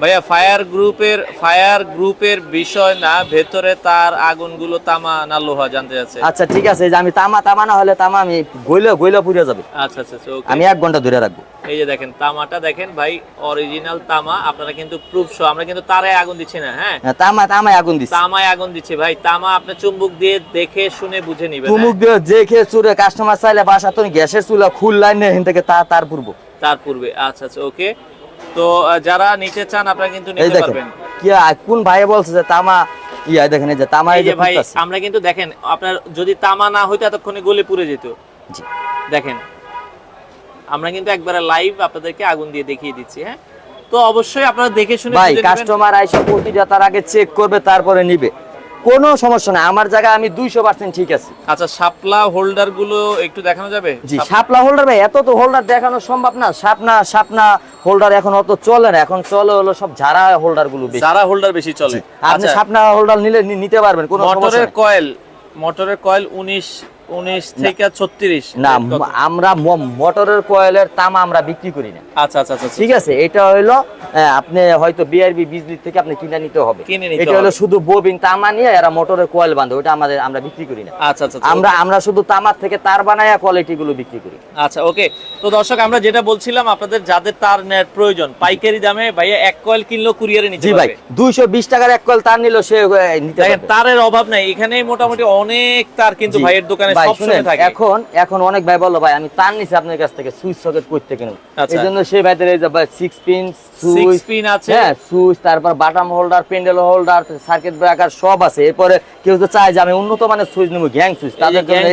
ভাইয়া ফায়ার গ্রুপের ফায়ার গ্রুপের বিষয় না ভেতরে তার আগুনগুলো তামা না লোহা জানতে যাচ্ছে আচ্ছা ঠিক আছে যে আমি তামা তামা না হলে তামা আমি গইলে গইলে পুড়ে যাবে। আচ্ছা আচ্ছা আচ্ছা আমি এক ঘণ্টা ধরে রাখব। এই যে দেখেন তামাটা দেখেন ভাই অরিজিনাল তামা আপনারা কিন্তু প্রুফ সহ আমরা কিন্তু তারে আগুন দিচ্ছি না হ্যাঁ? হ্যাঁ, তামা তামায় আগুন দিচ্ছে। তামায় আগুন দিচ্ছে ভাই তামা আপনি চুম্বক দিয়ে দেখে শুনে বুঝে নিবেন তুমুক দিয়ে যে খেয়ে চুরে কাস্টমার চাইলে বাসা তো গ্যাসের চুলা খুল লাইন এখান থেকে তা তার পূর্ব। তার পূর্বে আচ্ছা আচ্ছা ওকে তো যারা নিতে চান আপনারা কিন্তু নিতে পারবেন। কি কোন ভাই বলছে যে তামা ইয়া দেখেন এই যে তামা এই যে ভাই আমরা কিন্তু দেখেন আপনার যদি তামা না হইতো এতক্ষণে গলে পুড়ে যেত। দেখেন আমরা কিন্তু একবারে লাইভ আপনাদেরকে আগুন দিয়ে দেখিয়ে দিচ্ছি হ্যাঁ? তো অবশ্যই আপনারা দেখে শুনে ভাই কাস্টমার আইসা প্রতিটা তার আগে চেক করবে তারপরে নিবে। কোনো সমস্যা নাই আমার জায়গায় আমি দুইশো পার্সেন্ট ঠিক আছে। আচ্ছা শাপলা হোল্ডারগুলো একটু দেখানো যাবে? জি শাপ- শাপলা হোল্ডার ভাই এত তো হোল্ডার দেখানো সম্ভব না। শাপনা শাপনা হোল্ডার এখন অত চলে না এখন চলে হলো সব ঝাড়া হোল্ডারগুলো ঝাড়া হোল্ডার বেশি চলে। আপনি সাপনা হোল্ডার নিলে নিতে পারবেন কোনো মোটরের কয়েল মোটরের কয়েল উনিশ উনিশ থেকে ছত্রিশ। না আমরা মোটরের কয়েলের তামা আমরা বিক্রি করি না। আচ্ছা আচ্ছা আচ্ছা আচ্ছা। ঠিক আছে এটা হলো আপনি হয়তো বিআরবি বিজলি থেকে আপনি কিনে নিতে হবে। এটা হলো শুধু ববিন তামা নিয়ে এরা মোটরের কয়েল বাঁধে ওটা আমাদের আমরা বিক্রি করি না। আচ্ছা আচ্ছা আচ্ছা। আমরা আমরা শুধু তামার থেকে তার বানায়া কোয়ালিটি গুলো বিক্রি করি। আচ্ছা ওকে। তো দর্শক আমরা যেটা বলছিলাম আপনাদের যাদের তার নেট প্রয়োজন পাইকারি দামে ভাইয়া এক কয়েল কিনলো কুরিয়ারে নিতে জি ভাই পারবে। দুইশো বিশ টাকার এক কয়েল তার নিল সে নিতে তারের অভাব নাই। এখানে মোটামুটি অনেক তার কিন্তু ভাইয়ের দোকানে ভাই, শুনেন, এখন এখন অনেক ভাই বলল ভাই আমি তার নিছি আপনার কাছ থেকে সুইচ সকেট করতে আচ্ছা। এই জন্য সেই ভাইদের এই যে ভাই সিক্স পিন সুইচ পিন আছে। হ্যাঁ সুইচ তারপর batten holder pendant holder circuit breaker সব আছে। এরপরে কেউ তো চায় যে আমি উন্নত মানের সুইচ নেব গ্যাং সুইচ তাদের জন্য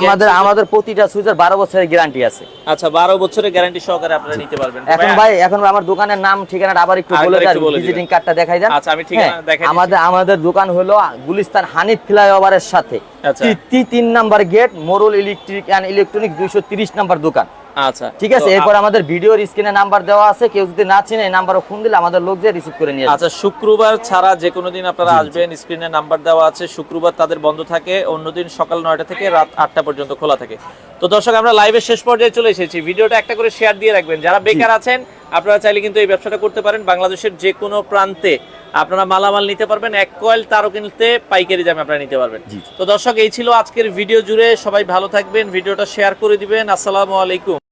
আমাদের আমাদের প্রতিটা সুইচের বারো বছরের গ্যারান্টি আছে। আচ্ছা বারো বছরের গ্যারান্টি সহকারে আপনারা নিতে পারবেন। এখন ভাই এখন আমার দোকানের নাম ঠিকানাটা আবার একটু বলে দেন ভিজিটিং কার্ডটা দেখাই দেন। আচ্ছা, আমি ঠিকানা হ্যাঁ, দেখাই আমাদের আমাদের দোকান হলো গুলিস্তান হানিফ ফ্লাইওভারের সাথে। আচ্ছা। তিন number gate moral electric and electronic দুইশো তিরিশ নাম্বার দোকান। আচ্ছা। ঠিক আছে? এরপর আমাদের ভিডিওর স্ক্রিনে নাম্বার দেওয়া আছে। কেউ যদি না চিনে নাম্বারে ফোন দিলে আমাদের লোক যে রিসিভ করে নিয়ে আচ্ছা শুক্রবার ছাড়া যে কোনো দিন আপনারা আসবেন স্ক্রিনে নাম্বার দেওয়া আছে। শুক্রবার তাদের বন্ধ থাকে। অন্যদিন সকাল নয়টা থেকে রাত আটটা পর্যন্ত খোলা থাকে। তো দর্শক আমরা লাইভের শেষ পর্যায়ে চলে এসেছি। ভিডিওটা একটা করে শেয়ার দিয়ে রাখবেন। যারা বেকার আছেন আপনারা চাইলে কিন্তু এই ব্যবসাটা করতে পারেন। বাংলাদেশের যে কোনো প্রান্তে আপনারা মালামাল নিতে পারবেন এক কয়েল তারও কিনতে পাইকারি দামে আপনারা নিতে পারবেন। তো দর্শক এই ছিল আজকের ভিডিও জুড়ে সবাই ভালো থাকবেন ভিডিওটা শেয়ার করে দিবেন আসসালামু আলাইকুম।